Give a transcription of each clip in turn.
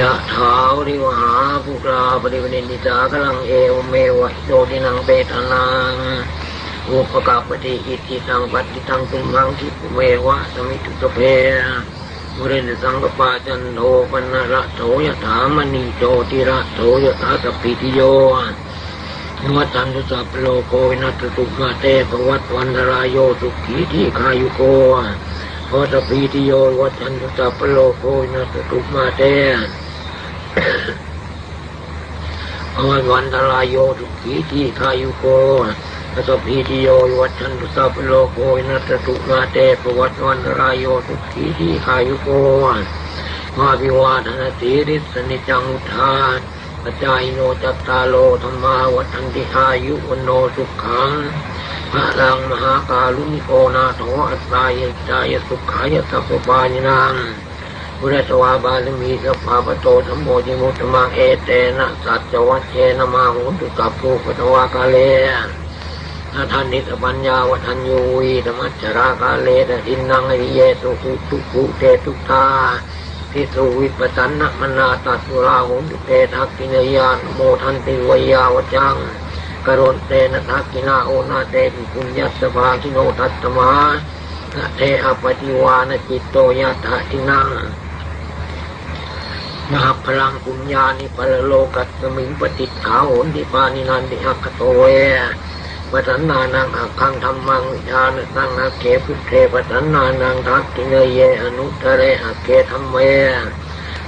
ยะถาวริวหาภูกราปริวเนนิจากลังเอวเมวะโดดินังเปตานังอุปกาปฏิอิติตังปฏิตังตุมังทิปเมวะสมิตุตเพบุเรนสังกปาจันโทปนระโสยถามณีโจติระโสยถาสปิติโยนวัตันตุสัพโลโกวินัสตุมาเตปวัตวันรายโยสุขีที่คายุโกโพธปีติโยวัตันตุสัพโลโกวินัสตุมาเต ปวัตวันรายโยสุขีที่คายุโกพระพีติโยวัชันตุสัพโลโกวินัสตุมาเตปวัตวันรายโยสุขีที่คายุโกมาวิวาทนาสีริสนิจังุทานปัจจายโนจัตตาโลธรรมาวัฏันติอายุวันโนสุขังพระลังมหาการุณิโกนาโถอัตตายจายสุขายสัพปานินาง พุทธสวาบาลมีสัพพาปโตธรรมโมจิมุตมังเอเตนะสัจวัชเชนมาหุนตุกับภูปตวากาเลนาทานิสปัญญาวัฒนยูวีธรรมจรากาเลตทินนังอริเยสุขุทุกุเตตุตาทิสุวิปสันนมนาตัสุราหุนตุเตทักกินยานโมทันติวยาวจังกรณเตนะทักกินาโอนาเตปิปุญญสภาคิโนทัตตมาเทอปฏิวานจิตโตยะถาทินัง มาพลังปุญญานิปรโลกัสมิงปฏิขาโหนทิปานินันติอักโตเวปัฏนานังอักขังธรรมังวิชานสังอาเกพุทเทปัฏนานังทักกิเนเยอนุตเรอาเกธรรมเม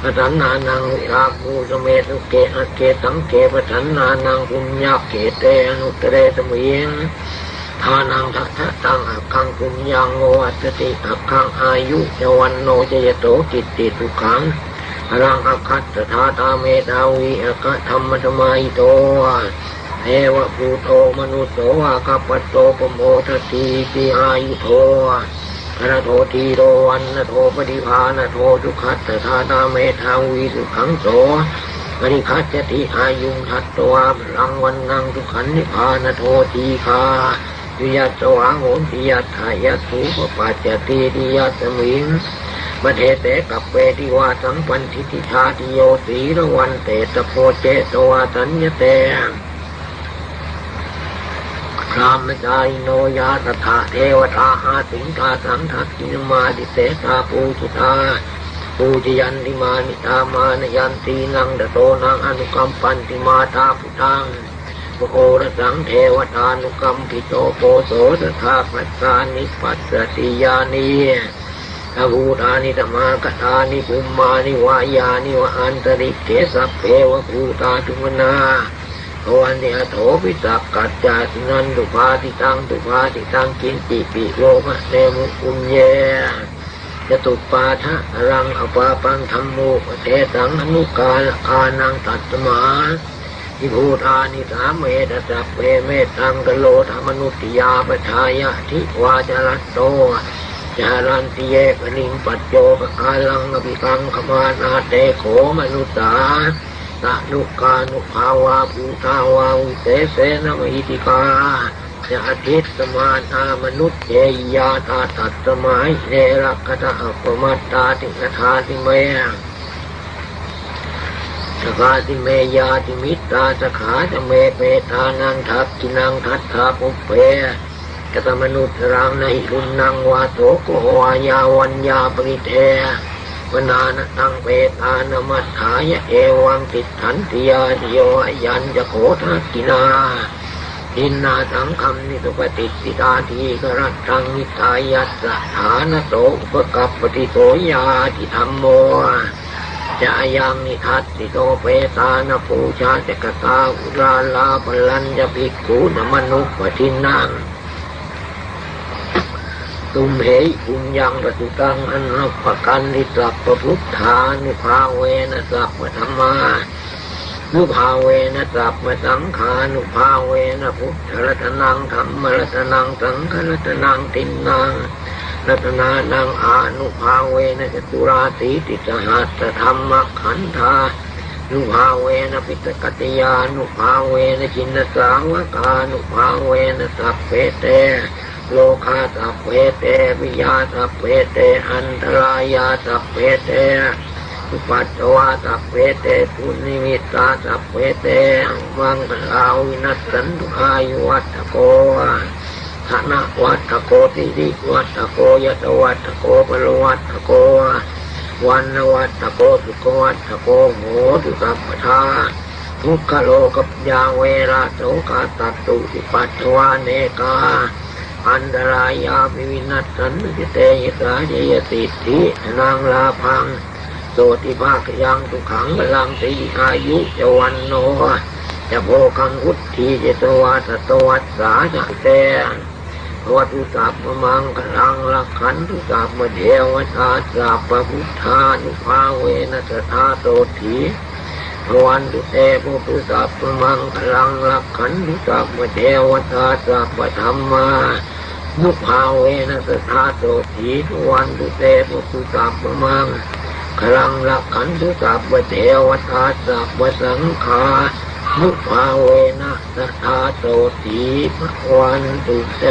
ปัฏนานังวิราภูสเมตุเกอาเกสังเกปัฏนานังปุญญาเกเตอนุตเรสมิงทานังทัตตังอักขังปุญญังโออัตติอักขังอายุจวันโนจยโตกิตติทุขัง อรังอักขัตถาตาเมตาวิอักธรรมธรรมายโตเอวะภูโตมนุสโสอาคัปโตปโมทตีติอายุโทพระโททีโตวันนโทปฏิภาณโททุขัตถานาเมทาวีสุขังโสปริคัจติอายุทัตตัวพลังวันนังทุขันนิพานโททีคาวิยัตสวางโหติยัตถายาสุปปัจจติติยัตมิง ประเทเตกับเปติวาสังปันทิติชาติโยสีระวันเตตโพเจตวาสัญญเตพรามจายโนยาตถาเทวตาอาสิงตาสังทักินมาดิเสตาปูจิตาปูจยันติมานิตามานยันตีนังดโตนังอนุกรรมปันติมาตาพุทังโอรสังเทวตานุกรรมปิโตโปโสตถาปัสสานิปัสสติยานี ภูตานิธรรมากตานิภูมานิวายานิวอันตริเกสัพเพวภูตาทุมนาวันเดียโถปิสักกัจจาสินันตุภาติตังตุภาติตังกินติปิโลมะเนมุคุมเยจะตุปาทะรังอปาปังธรรมุเทสังอนุกาลอานังตัตมาทิภูตานิสามเมตสัพเพเมตังกโลธรรมนุติยาปชายะทิวาจรัตโต จารันติเยกนิงปัจโยปอาลังอภิกังขมานาเตโขมนุสาตะนุกานุภาวาภูตาวาวิเศษนมหิติกาจะอธิสมาธามนุษย์เจยาตาตัดสมัยเนรักตะอัปมัตตาติกทาติเมยสกาติเมยาติมิตาสขาจะเมเปตานังทักกินังทัตถาปุเพ กตมนุษย์รังในรุนนังวาโตโกวายาวัญญาปริเทวนานตังเปตานมัฏฐายเอวังติถันติยาโยยันจะโขทักกินาทินนาสังคำนิสุปฏิสิตาทีกรัตังนิทายัสฐานโตอุปกับปฏิโสยาทิธรรมโมจะยังนิทัตติโตเปตานปูชาจะกตาอุราลาปลัญจะภิกขุนมนุปทินัง ตุมเหยอุญยังปฏิตังอันรับประกันทิสัพปพุทธานุภาเวนะสัพพธรรมานุภาเวนะสัพพสังขานุภาเวนะพุทธรัตนังธรรมรัตนังสังฆรัตนังตินังรัตนานังอานุภาเวนะจตุราสีติสหัสธรรมขันธานุภาเวนะปิตกัตยานุภาเวนะจินสาวกานุภาเวนะสัพเพเต โลคาสัพเพเตวิยาสัพเพเตอันตรายาสัพเพเตสุปัจจวาสัพเพเตปุนิมิตาสัพเพเตมังคลาวินัสสันตุอายุวัตโกธนะวัตโกติริวัตโกยตวัตโกปรวัตโกวันวัตโกสุขวัตโกโหตุสัพพทาทุกขโลกับยาเวราโสกาตัตตุสิปัจจวาเนกา อันตรายาภิวินัสสันติเตยสาเยยติทินางลาพังโสติภาคยังทุขังพลังสีอายุจวันโนจะโพคังวุฒิเจตวัตตวัตสาจะเตวัตุสัพมังคลังลักขันตุสัพพเทวตาสัพพพุทธานุภาเวนัสธาโตถี วันตุเตปุตุสัพมังคลังลักขันตุสัพพเทวตาสัพธรรมานุภาเวนัสธาโตถีวันตุเตปุตุสัพมังคลังรักขันตุสัพพเทวตาสัพพสังฆานุภาเวนะสทธาโตถีวันตุเต